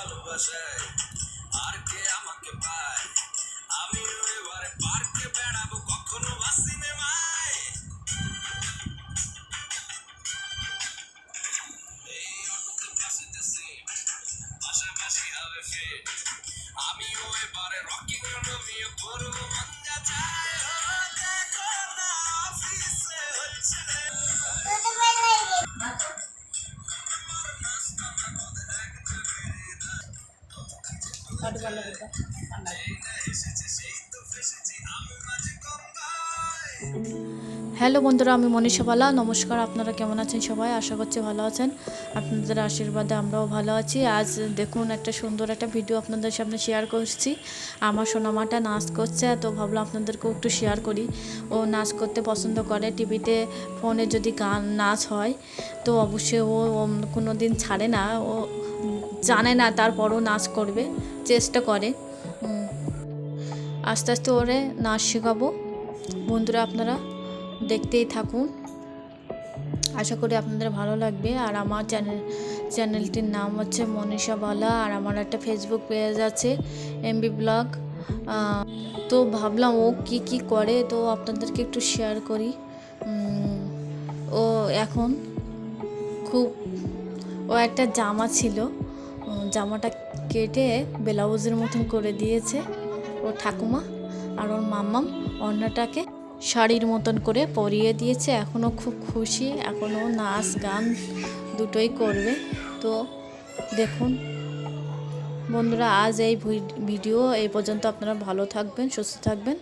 ভালোবাসায় আর কে আমাকে পায়? আমি এবারে পার্কে বেড়াবো, কখনো বা সিনেমায় এই অটোতে পাশেতে পাশাপাশি হবে ফিট আমিও এবারে রকিং রোমিও করব মঞ্জা চায় হ্যালো বন্ধুরা, আমি মনীষা বালা। নমস্কার, আপনারা কেমন আছেন সবাই? আশা করছি ভালো আছেন। আপনাদের আশীর্বাদে আমরাও ভালো আছি। আজ দেখুন, একটা সুন্দর একটা ভিডিও আপনাদের সামনে শেয়ার করছি। আমার সোনামাটা নাচ করছে, তো ভাবলাম আপনাদেরকেও একটু শেয়ার করি। ও নাচ করতে পছন্দ করে। টিভিতে ফোনে যদি গান নাচ হয়, তো অবশ্যই ও কোনো দিন ছাড়ে না। ও জানে না, তারপরও নাচ করবে, চেষ্টা করে। আস্তে আস্তে ওরে নাচ শেখাবো। বন্ধুরা, আপনারা দেখতেই থাকুন। আশা করি আপনাদের ভালো লাগবে। আর আমার চ্যানেল, চ্যানেলটির নাম হচ্ছে মনীষা বালা। আর আমার একটা ফেসবুক পেজ আছে এমবি ব্লগ তো ভাবলাম ও কি কি করে, তো আপনাদেরকে একটু শেয়ার করি। ও এখন খুব, ও একটা জামা ছিল। জামাটা কেটে ব্লাউজের মতন করে দিয়েছে ও ঠাকুমা আর ওর মাম্মাম। অন্যটাকে শাড়ির মতন করে পরিয়ে দিয়েছে। এখনও খুব খুশি এখনও নাচ গান দুটোই করবে। তো দেখুন বন্ধুরা, আজ এই ভিডিও এই পর্যন্ত। আপনারা ভালো থাকবেন, সুস্থ থাকবেন।